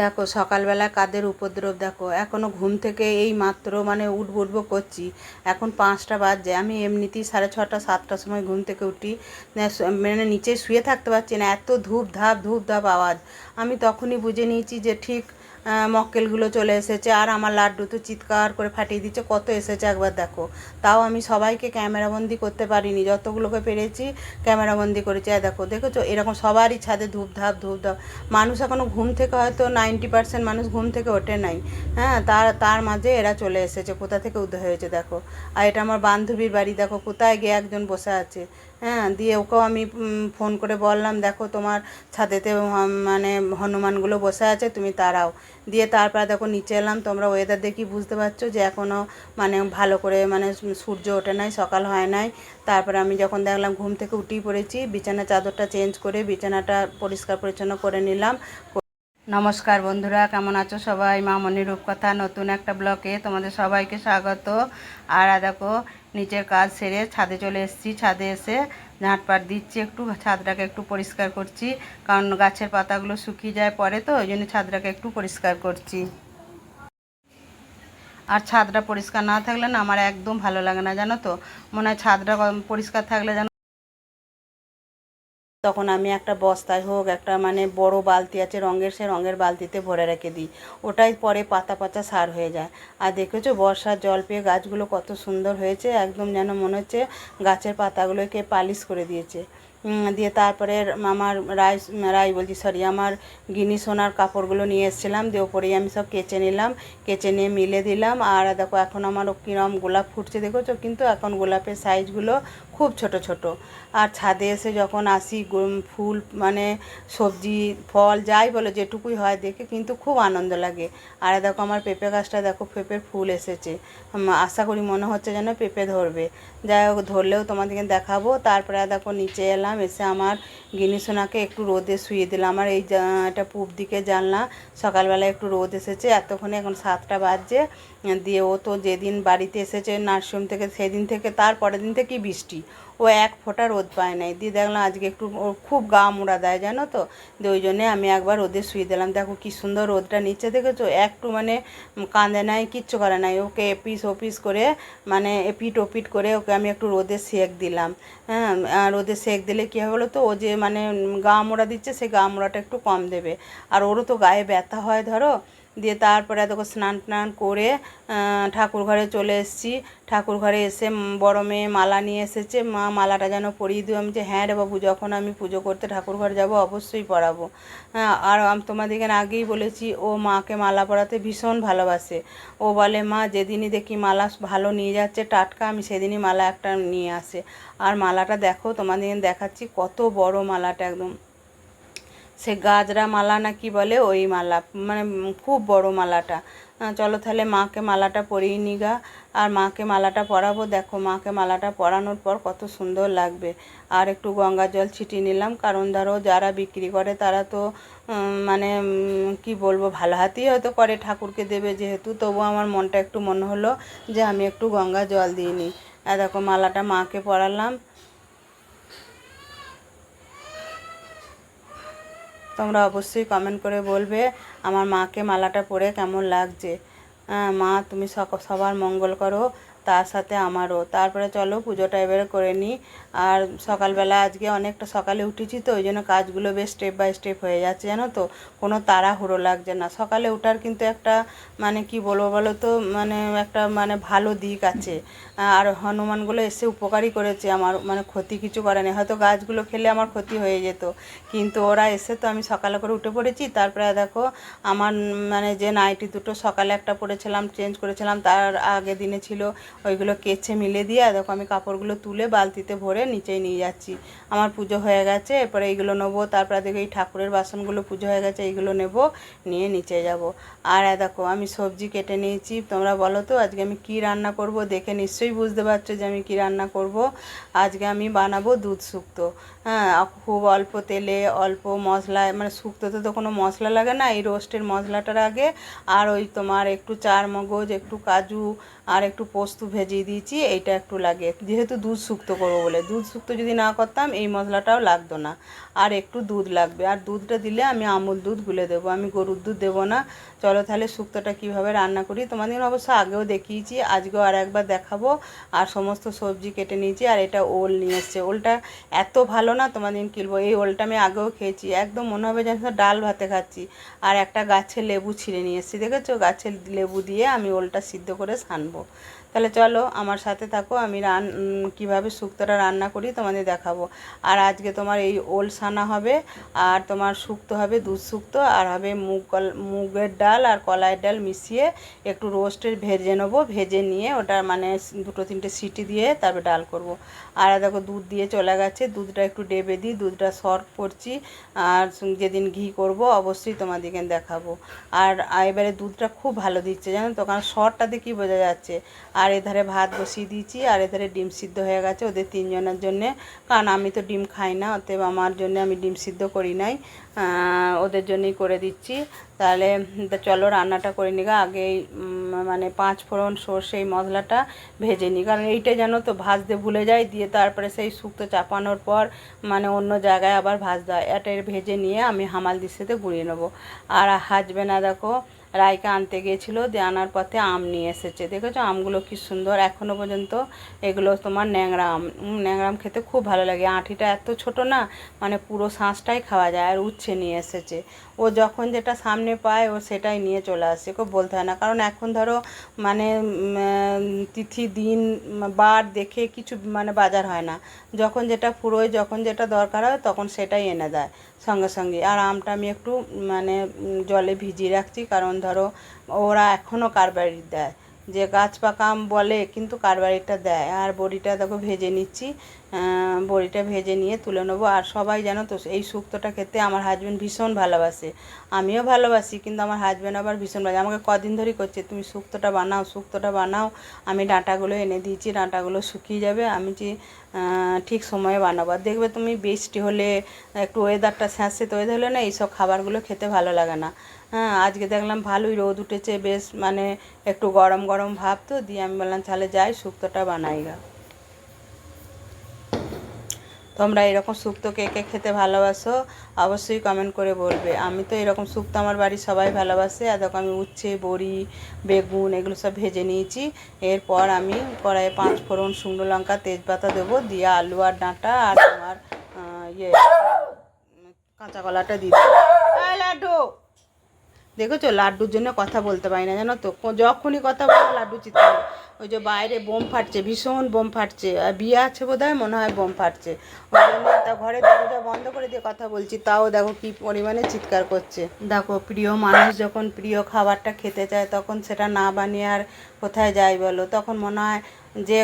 দেখো, সকালবেলা কাদের উপদ্রব দেখো। এখনও ঘুম থেকে এই মাত্র মানে উঠব উঠব করছি। এখন পাঁচটা বাজে আমি এমনিতেই সাড়ে ছটা, সাতটার সময় ঘুম থেকে উঠি। মানে নিচে শুয়ে থাকতে পারছি না। এত ধূপ ধাপ ধূপ ধাপ আওয়াজ। আমি তখনই বুঝে নিয়েছি যে ঠিক মক্কেলগুলো চলে এসেছে। আর আমার লাড্ডু তো চিৎকার করে ফাটিয়ে দিচ্ছে, কত এসেছে একবার দেখো। তাও আমি সবাইকে ক্যামেরাবন্দি করতে পারিনি, যতগুলোকে পেরেছি ক্যামেরাবন্দি করেছি। আর দেখো, দেখেছ? এরকম সবারই ছাদে ধূপ ধাপ ধূপ ধাপ মানুষ এখনও ঘুম থেকে হয়তো নাইনটি পার্সেন্ট মানুষ ঘুম থেকে ওঠে নাই। হ্যাঁ তার তার মাঝে এরা চলে এসেছে, কোথা থেকে উদয় হয়েছে দেখো। আর এটা আমার বান্ধবীর বাড়ি, দেখো, কোথায় গিয়ে একজন বসে আছে। হ্যাঁ দিয়ে ওকেও আমি ফোন করে বললাম, দেখো তোমার ছাদেতে মানে হনুমানগুলো বসে আছে, তুমি তারাও দিয়ে তারপরে দেখো নিচে এলাম, তোমরা ওয়েদার দেখি বুঝতে পারছ যে এখনও মানে ভালো করে মানে সূর্য ওঠে নাই, সকাল হয় নাই। তারপরে আমি যখন দেখলাম ঘুম থেকে উঠেই পড়েছি বিছানা চাদরটা চেঞ্জ করে, বিছানাটা পরিষ্কার পরিচ্ছন্ন করে নিলাম নমস্কার বন্ধুরা, কেমন আছো সবাই? মা মামনি রূপকথা, নতুন একটা ব্লকে তোমাদের সবাইকে স্বাগত। আর দেখো, নিচের কাজ সেরে ছাদে চলে এসেছি। ছাদে এসে ঝাঁটপাট দিচ্ছি একটু, ছাদটাকে একটু পরিষ্কার করছি। কারণ গাছের পাতাগুলো শুকিয়ে যায় পরে তো, ওই জন্য ছাদটাকে একটু পরিষ্কার করছি। আর ছাদটা পরিষ্কার না থাকলে না আমার একদম ভালো লাগে না, জানো তো? মনে হয় ছাদটা পরিষ্কার থাকলে যেন তখন আমি একটা বস্তায় হোক, একটা মানে বড় বালতি আছে, রঙের সে রঙের বালতিতে ভরে রেখে দিই। ওটাই পরে পাতা পাতা সার হয়ে যায়। আর দেখেছ বর্ষার জল পেয়ে গাছগুলো কত সুন্দর হয়েছে, একদম যেন মনে হচ্ছে গাছের পাতাগুলোকে পালিশ করে দিয়েছে। দিয়ে তারপরে আমার রাই রাই বলছি সরি আমার গিনি সোনার কাপড়গুলো নিয়ে এসেছিলাম, দিয়ে ওপরেই আমি সব কেচে নিলাম, কেচে নিয়ে মিলে দিলাম। আর দেখো, এখন আমার কিরম গোলাপ ফুটছে, দেখেছ? কিন্তু এখন গোলাপের সাইজগুলো খুব ছোট ছোট। আর ছাদে এসে যখন আসি ফুল মানে সবজি, ফল, যাই বলো, যেটুকুই হয় দেখে কিন্তু খুব আনন্দ লাগে। আর দেখো, আমার পেঁপে গাছটা দেখো, পেঁপের ফুল এসেছে। আশা করি মনে হচ্ছে যেন পেঁপে ধরবে। যাই হোক, ধরলেও তোমাদেরকে দেখাবো। তারপরে দেখো, নিচে এলাম, এসে আমার গিনি সোনাকে একটু রোদে শুয়ে দিলাম। আমার এই এটা পূব দিকে জানলা সকালবেলা একটু রোদ এসেছে। এতক্ষণে এখন সাতটা বাজছে। দিয়ে ও তো যেদিন বাড়িতে এসেছে নার্সিংহোম থেকে, সেদিন থেকে, তার পরের দিন থেকেই বৃষ্টি। ও এক ফোঁটা রোদ পায় নাই। দিয়ে দেখলাম আজকে একটু ওর খুব গা মোড়া দেয়, জানো তো? দিয়ে ওই জন্যে আমি একবার রোদে শুয়ে দিলাম। দেখো কি সুন্দর রোদটা নিচে দেখেছ? একটু মানে কাঁদে নাই, কিচ্ছু করে নাই। ওকে এপিস ওপিস করে মানে এপিট ওপিট করে ওকে আমি একটু রোদে সেক দিলাম। হ্যাঁ রোদে সেক দিলে কী হবে বলো তো? ও যে মানে গা মোড়া দিচ্ছে, সে গা মোড়াটা একটু কম দেবে। আর ওরও তো গায়ে ব্যথা হয়, ধরো। দিয়ে তারপরে দেখো স্নান টান করে ঠাকুর ঘরে চলে এসেছি। ঠাকুর ঘরে এসে বড় মেয়ে মালা নিয়ে এসেছে। মা মালাটা যেন পরিয়ে দিও। আমি যে হ্যাঁ রে বাবু, যখন আমি পুজো করতে ঠাকুর ঘরে যাব, অবশ্যই পরাবো। হ্যাঁ আর আমি তোমাদেরকে আগেই বলেছি, ও মাকে মালা পরাতে ভীষণ ভালোবাসে। ও বলে, মা, যেদিনই দেখি মালা ভালো নিয়ে যাচ্ছে টাটকা, আমি সেদিনই মালা একটা নিয়ে আসে। আর মালাটা দেখো তোমাদেরকে দেখাচ্ছি, কত বড় মালাটা একদম। সে গাজরা মালা না কি বলে ওই মালা মানে খুব বড় মালাটা। চলো তাহলে মাকে মালাটা পরিয়ে নিগা আর মাকে মালাটা পরাবো, দেখো মাকে মালাটা পরানোর পর কত সুন্দর লাগবে। আর একটু গঙ্গা জল ছিটিয়ে নিলাম, কারণ ধরো যারা বিক্রি করে তারা তো মানে কি বলব, ভালো হাতেই হয়তো করে, ঠাকুরকে দেবে যেহেতু। তবু আমার মনটা একটু মনে হলো যে আমি একটু গঙ্গা জল দিয়ে নিই। দেখো মালাটা মাকে পরালাম। তোমরা অবশ্যই কমেন্ট করে বলবে আমার মাকে মালাটা পরে কেমন লাগছে। হ্যাঁ মা, তুমি সবার মঙ্গল করো। তার সাথে আমারও। তারপরে চলো পুজোটা এবারে করে নিই। আর সকালবেলা আজকে অনেকটা সকালে উঠেছি তো, ওই জন্য কাজগুলো বেশ স্টেপ বাই স্টেপ হয়ে যাচ্ছে, জানো তো? কোনো তাড়াহুড়ো লাগছে না। সকালে ওঠার কিন্তু একটা মানে কি বলব বলো তো মানে একটা মানে ভালো দিক আছে। আর হনুমানগুলো এসে উপকারই করেছে আমার মানে ক্ষতি কিছু করেনি হয়তো গাছগুলো খেলে আমার ক্ষতি হয়ে যেত। কিন্তু ওরা এসে তো আমি সকালে করে উঠে পড়েছি। তারপরে দেখো, আমার মানে যে নাইটি দুটো সকালে একটা পরেছিলাম চেঞ্জ করেছিলাম, তার আগে দিনে ছিল ওইগুলো কেচে মিলে দিয়ে দেখো আমি কাপড়গুলো তুলে বালতিতে ভরে নিচেই নিয়ে যাচ্ছি। আমার পুজো হয়ে গেছে, এরপরে এইগুলো নেব, তারপরে দেখো এই ঠাকুরের বাসনগুলো পুজো হয়ে গেছে, এইগুলো নেব, নিয়ে নিচে যাব। আর দেখো, আমি সবজি কেটে নিয়েছি, তোমরা বলো তো আজকে আমি কি রান্না করব, দেখে নিশ্চয়ই বুঝতে পারছ যে আমি কি রান্না করব। আজকে আমি বানাবো দুধ শুক্তো। হ্যাঁ খুব অল্প তেলে, অল্প মশলায় মানে শুক্তোতে তো কোনো মশলা লাগে না, এই রোস্টের মশলাটার আগে। আর ওই তোমার একটু চার মগজ একটু কাজু, আর একটু পোস্ত ভেজিয়ে দিয়েছি, এইটা একটু লাগে। যেহেতু দুধ শুক্তো করব বলে, দুধ শুক্তো যদি না করতাম, এই মশলাটাও লাগতো না। আর একটু দুধ লাগবে। আর দুধটা দিলে আমি আমুল দুধ গুলে দেবো, আমি গরুর দুধ দেবো না। চলো তাহলে শুক্তোটা কীভাবে রান্না করি? তোমাদের অবশ্য আগেও দেখিয়েছি, আজকেও আর একবার দেখাবো। আর সমস্ত সবজি কেটে নিয়েছি, আর এটা ওল নিয়ে এসছে। ওলটা এত ভালো না তোমাদের কিলবো এই ওলটা আমি আগেও খেয়েছি। একদম মনে হবে যেন ডাল ভাতে খাচ্ছি। আর একটা গাছে লেবু ছিঁড়ে নিয়ে এসেছি, দেখেছ? গাছের লেবু দিয়ে আমি ওলটা সিদ্ধ করে ছানবো তাহলে চলো আমার সাথে থাকো, আমি রান কীভাবে শুক্তোটা রান্না করি তোমাদের দেখাবো। আর আজকে তোমার এই ওল সানা হবে, আর তোমার শুক্তো হবে দুধ শুক্তো, আর হবে মুগ কল- মুগের ডাল আর কলাইয়ের ডাল মিশিয়ে একটু রোস্টের ভেজে নেব, ভেজে নিয়ে ওটা মানে দুটো তিনটে সিটি দিয়ে তারপরে ডাল করব। আর দেখো দুধ দিয়ে চলে গেছে, দুধটা একটু ডেবে দিই, দুধটা সর্ভ করছি, আর যেদিন ঘি করব অবশ্যই তোমাদেরকে দেখাবো। আর এবারে দুধটা খুব ভালো দিচ্ছে জানো তো, কারণ শর্টটাতে কী বোঝা যাচ্ছে? আর এধারে ভাত বসিয়ে দিয়েছি, আর এধারে ডিম সিদ্ধ হয়ে গেছে। ওদের তিনজনের জন্যে, কারণ আমি তো ডিম খাই না, অতএব আমার জন্য আমি ডিম সিদ্ধ করি নাই। ওদের জন্যই করে দিচ্ছি। তাহলে চলো রান্নাটা করে নিগা আগে মানে পাঁচ ফোড়ন সর্ষে, এই মশলাটা ভেজে নিই। কারণ এইটা যেন তো ভাজতে ভুলে যায় দিয়ে তারপরে সেই শুক্তো চাপানোর পর মানে অন্য জায়গায় আবার ভাজতে হয়। এটা ভেজে নিয়ে আমি হামাল দিস্তিতে গুঁড়িয়ে নেব। আর হাজবে না দেখো রায়কে আনতে গিয়েছিল, দিয়ে আনার পথে আম নিয়ে এসেছে। দেখেছ? আমগুলো কি সুন্দর। এখনও পর্যন্ত এগুলো তোমার ন্যাংরা আম। ন্যাংরা আম খেতে খুব ভালো লাগে। আঁটিটা এত ছোট না মানে পুরো শাঁসটাই খাওয়া যায় আর উচ্ছে নিয়ে এসেছে। ও যখন যেটা সামনে পায়, ও সেটাই নিয়ে চলে আসে। কেউ বলতে হয় না। কারণ এখন ধরো মানে তিথি, দিন, বার দেখে কিছু মানে বাজার হয় না। যখন যেটা ফুরোয়, যখন যেটা দরকার হয়, তখন সেটাই এনে দেয়। সঙ্গে সঙ্গে। আর আমটা আমি একটু মানে জলে ভিজিয়ে রাখছি, কারণ ধরো ওরা এখনও কারবারি দেয়। যে গাছ পাকা আম বলে, কিন্তু কারবারিটা দেয়? আর বড়িটা দেখো ভেজে নিচ্ছি। বড়িটা ভেজে নিয়ে তুলে নেব। আর সবাই জানো তো, এই শুক্তোটা খেতে আমার হাজব্যান্ড ভীষণ ভালোবাসে। আমিও ভালোবাসি, কিন্তু আমার হাজব্যান্ড আবার ভীষণ ভালো আমাকে কদিন ধরেই করছে, তুমি শুক্তোটা বানাও শুক্তোটা বানাও। আমি ডাঁটাগুলো এনে দিয়েছি, ডাঁটাগুলো শুকিয়ে যাবে। আমি যে ঠিক সময়ে বানাবো। আর দেখবে তুমি বৃষ্টি হলে, একটু ওয়েদারটা স্যাঁতস্যাঁতে ওয়েদার হলে না, এইসব খাবারগুলো খেতে ভালো লাগে না। হ্যাঁ আজকে দেখলাম ভালোই রোদ উঠেছে, বেশ মানে একটু গরম গরম ভাব তো, দিয়ে আমি বললাম তাহলে যাই শুক্তোটা বানাই গা। তোমরা এরকম শুক্তো কে কে খেতে ভালোবাসো অবশ্যই কমেন্ট করে বলবে। আমি তো এরকম শুক্তো আমার বাড়ির সবাই ভালোবাসে, আর দেখো আমি উচ্ছে, বড়ি, বেগুন এগুলো সব ভেজে নিয়েছি। এরপর আমি কড়াইয়ে পাঁচ ফোড়ন শুকনো লঙ্কা, তেজপাতা দেবো, দিয়ে আলু আর ডাঁটা আর তোমার ইয়ে কাঁচা কলাটা দিয়ে দেবো। দেখেছ লাড্ডুর জন্য কথা বলতে পারি না, জানো তো যখনই কথা বলো, লাড্ডু চিৎকার করে। ওই যে বাইরে বোম ফাটছে, ভীষণ বোম ফাটছে। আর বিয়ে আছে বোধ হয় মনে হয় বোম ফাটছে। ওই জন্য তা ঘরের দরজা বন্ধ করে দিয়ে কথা বলছি, তাও দেখো কি পরিমাণে চিৎকার করছে। দেখো, প্রিয় মানুষ যখন প্রিয় খাবারটা খেতে চায়, তখন সেটা না বানিয়ে আর কোথায় যাই বলো? তখন মনে হয় যে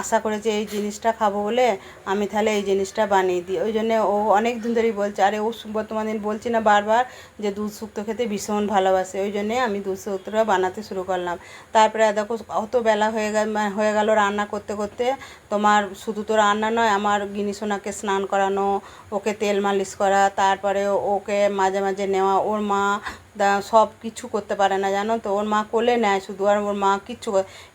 আশা করেছে এই জিনিসটা খাব বলে আমি তাহলে এই জিনিসটা বানিয়ে দিই। ওই জন্যে ও অনেক দিন ধরেই বলছে, আরে ও বর্তমান দিন বলছি না বারবার যে, দুধ শুক্তো খেতে ভীষণ ভালোবাসে। ওই জন্যে আমি দুধ শুক্তোটা বানাতে শুরু করলাম। তারপরে দেখো, অত বেলা হয়ে গেল হয়ে গেল রান্না করতে করতে। তোমার শুধু তো রান্না নয়, আমার গিনি সোনাকে স্নান করানো, ওকে তেল মালিশ করা, তারপরে ওকে মাঝে মাঝে নেওয়া, ওর মা সব কিছু করতে পারে না, জানো তো? ওর মা কোলে নেয় শুধু, আর ওর মা কিচ্ছু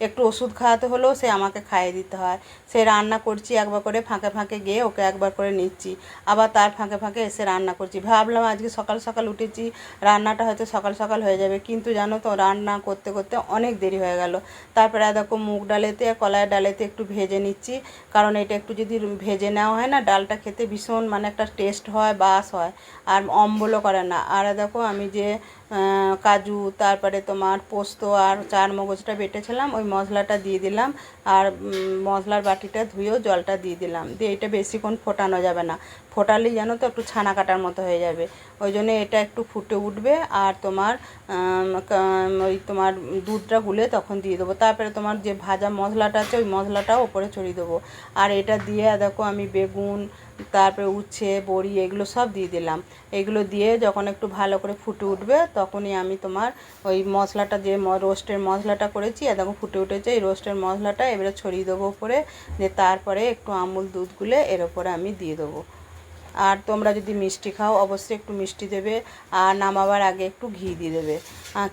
একটু ওষুধ খাওয়াতে হলেও সে আমাকে খাইয়ে দিতে হয়। সে রান্না করছি একবার করে ফাঁকে ফাঁকে গিয়ে ওকে একবার করে নিচ্ছি। আবার তার ফাঁকে ফাঁকে এসে রান্না করছি। ভাবলাম আজকে সকাল সকাল উঠেছি, রান্নাটা হয়তো সকাল সকাল হয়ে যাবে। কিন্তু জানো তো, রান্না করতে করতে অনেক দেরি হয়ে গেল। তারপরে দেখো মুগ ডালেতে কলাইয়ের ডালেতে একটু ভেজে নিচ্ছি। কারণ এটা একটু যদি ভেজে নেওয়া হয় না, ডালটা খেতে ভীষণ মানে একটা টেস্ট হয়, বাস হয়। আর অম্বলও করে না। আর দেখো আমি যে কাজু, তারপরে তোমার পোস্ত আর চার মগজটা বেটেছিলাম, ওই মশলাটা দিয়ে দিলাম আর মশলার বাটিটা ধুয়েও জলটা দিয়ে দিলাম। দিয়ে এটা বেশিক্ষণ ফোটানো যাবে না। ফোটালে যেন তো একটু ছানা কাটার মতো হয়ে যাবে। ওই জন্য এটা একটু ফুটে উঠবে আর তোমার ওই তোমার দুধটা গুলে তখন দিয়ে দেবো। তারপরে তোমার যে ভাজা মশলাটা আছে, ওই মশলাটাও ওপরে ছড়িয়ে দেবো। আর এটা দিয়ে দেখো আমি বেগুন তারপরে উচ্ছে, বড়ি এগুলো সব দিয়ে দিলাম। এগুলো দিয়ে যখন একটু ভালো করে ফুটে উঠবে, তখনই আমি তোমার ওই মশলাটা যে রোস্টের মশলাটা করেছি এত ফুটে উঠেছে, এই রোস্টের মশলাটা এবারে ছড়িয়ে দেবো উপরে, দিয়ে তারপরে একটু আমুল দুধ গুলে এর ওপরে আমি দিয়ে দেবো। আর তোমরা যদি মিষ্টি খাও, অবশ্যই একটু মিষ্টি দেবে আর নামাবার আগে একটু ঘি দিয়ে দেবে।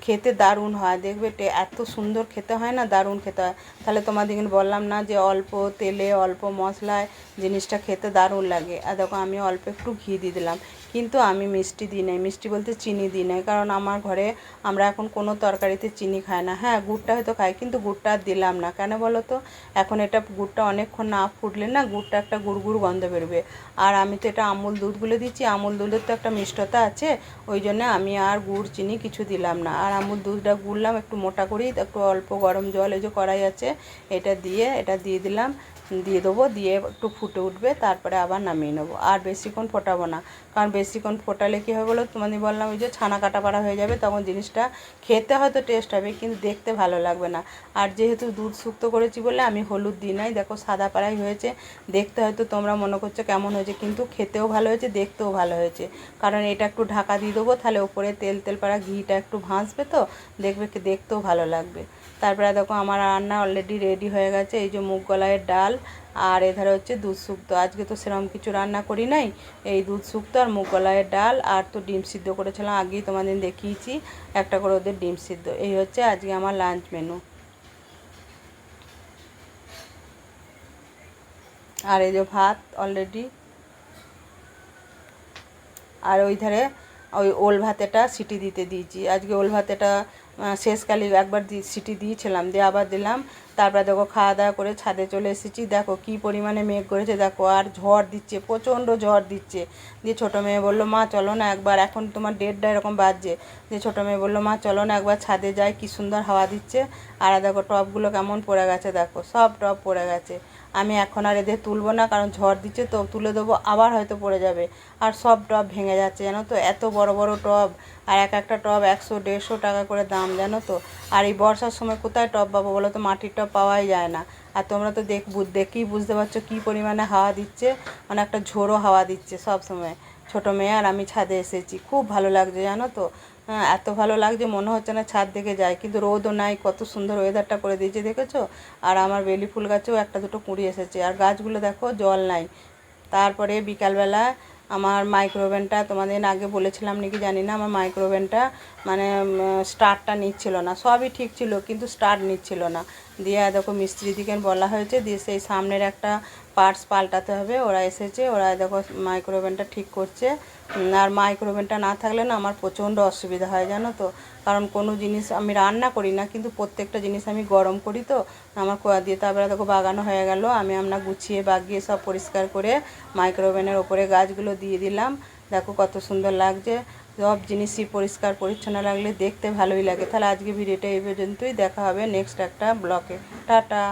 খেতে দারুণ হয়। দেখবে এত সুন্দর খেতে হয় না? দারুণ খেতে হয়। তাহলে তোমাদের কিন্তু বললাম না যে অল্প তেলে, অল্প মশলায় জিনিসটা খেতে দারুণ লাগে। আর দেখো, আমি অল্প একটু ঘি দিয়ে দিলাম। কিন্তু আমি মিষ্টি দিই নাই। মিষ্টি বলতে চিনি দিই নাই, কারণ আমার ঘরে আমরা এখন কোনো তরকারিতে চিনি খাই না। হ্যাঁ গুড়টা হয়তো খাই, কিন্তু গুড়টা আর দিলাম না। কেন বলো তো? এখন এটা গুড়টা অনেকক্ষণ না ফুটলে না গুড়টা একটা গুড় গুড় গন্ধ বেরোবে। আর আমি তো এটা আমুল দুধগুলো দিচ্ছি, আমুল দুধের তো একটা মিষ্টতা আছে, ওই জন্য আমি আর গুড়, চিনি কিছু দিলাম না। আর আমুল দুধটা গুড়লাম একটু মোটা করেই, একটু অল্প গরম জল, এই যে কড়াই আছে, এটা দিয়ে এটা দিয়ে দিলাম। দিয়ে দেবো, দিয়ে একটু ফুটে উঠবে, তারপরে আবার নামিয়ে নেব। আর বেশিক্ষণ ফোটাবো না, কারণ বেশিক্ষণ ফোটালে কী হবে বলো? তোমাদের বললাম ওই যে ছানা কাটা পাড়া হয়ে যাবে, তখন জিনিসটা খেতে হয়তো টেস্ট হবে, কিন্তু দেখতে ভালো লাগবে না। আর যেহেতু দুধ শুক্তো করেছি বলে আমি হলুদ দিই নাই, দেখো সাদা পাড়াই হয়েছে, দেখতে হয়তো তোমরা মনে করছ কেমন হয়েছে, কিন্তু খেতেও ভালো হয়েছে, দেখতেও ভালো হয়েছে। কারণ এটা একটু ঢাকা দিয়ে দেবো, তাহলে ওপরে তেল তেল পাড়া ঘিটা একটু ভাসবে তো, দেখবে দেখতেও ভালো লাগবে। তারপরে দেখো আমার রান্না অলরেডি রেডি হয়ে গেছে, এই যে মুগ কলাইয়ের ডাল আর এধারে হচ্ছে দুধ শুক্তো। আজকে তো সেরকম কিছু রান্না করি নাই। এই দুধ শুক্তো আর মুগ কলাইয়ের ডাল আর তো ডিম সিদ্ধ করেছিলাম। আগেই তোমাদের দেখিয়েছি, একটা করে ওদের ডিম সিদ্ধ। এই হচ্ছে আজকে আমার লাঞ্চ মেনু আর এই যে ভাত অলরেডি আর ওই ধারে ওই ওল ভাতেটা সিটি দিতে দিয়েছি। আজকে ওল ভাতেটা শেষকালে একবার দি সিটি দিয়েছিলাম, দিয়ে আবার দিলাম। তারপরে দেখো খাওয়া দাওয়া করে ছাদে চলে এসেছি। দেখো কি পরিমাণে মেঘ করেছে, দেখো আর ঝড় দিচ্ছে, প্রচণ্ড ঝড় দিচ্ছে। দিয়ে ছোটো মেয়ে বলল, মা, চলো না একবার, এখন তোমার দেড়টা এরকম বাজছে। দিয়ে ছোটো মেয়ে বলল, মা, চলো না একবার ছাদে যাই, কি সুন্দর হাওয়া দিচ্ছে। আর দেখো টবগুলো কেমন পড়ে গেছে, দেখো সব টব পড়ে গেছে। আমি এখন আর এদের তুলবো না, কারণ ঝড় দিচ্ছে তো, তুলে দেবো, আবার হয়তো পড়ে যাবে। আর সব টব ভেঙে যাচ্ছে, জানো তো? এত বড় বড় টব আর এক একটা টব একশো, দেড়শো টাকা করে দাম, জানো তো? আর এই বর্ষার সময় কোথায় টব পাবো বলো তো? মাটির টব পাওয়াই যায় না। আর তোমরা তো দেখ দেখেই বুঝতে পারছ কী পরিমাণে হাওয়া দিচ্ছে। মানে একটা ঝোড়ো হাওয়া দিচ্ছে সব সময়। ছোটো মেয়ে আর আমি ছাদে এসেছি। খুব ভালো লাগছে, জানো তো? এত ভালো লাগছে, মনে হচ্ছে না ছাদ দেখে যায় কিন্তু রোদও নাই, কত সুন্দর ওয়েদারটা করে দিয়েছে, দেখেছ? আর আমার বেলি ফুল গাছেও একটা দুটো কুঁড়ি এসেছে, আর গাছগুলো দেখো, জল নাই। তারপরে বিকালবেলা আমার মাইক্রোওভেনটা তোমাদের আগে বলেছিলাম নাকি জানি না, আমার মাইক্রোওভেনটা মানে স্টার্টটা নিচ্ছিল না, সবই ঠিক ছিল, কিন্তু স্টার্ট নিচ্ছিল না। দিয়ে দেখো মিস্ত্রি দিকে বলা হয়েছে, দিয়ে সেই সামনের একটা পার্টস পাল্টাতে হবে, ওরা এসেছে, ওরা দেখো মাইক্রোওভেনটা ঠিক করছে। আর মাইক্রোওভেনটা না থাকলে না আমার প্রচণ্ড অসুবিধা হয়, জানো তো। কারণ কোনো জিনিস আমি রান্না করি না, কিন্তু প্রত্যেকটা জিনিস আমি গরম করি তো। আমার কোয়া দিয়ে তারপরে দেখো বাগানো হয়ে গেল, আমি আমরা গুছিয়ে বাগিয়ে সব পরিষ্কার করে মাইক্রোওভেনের ওপরে গাছগুলো দিয়ে দিলাম। দেখো কত সুন্দর লাগছে। সব জিনিসই পরিষ্কার, পরিচ্ছন্ন লাগলে দেখতে ভালোই লাগে। তাহলে আজকে ভিডিওটা এই পর্যন্তই, দেখা হবে নেক্সট একটা ব্লকে টাটা!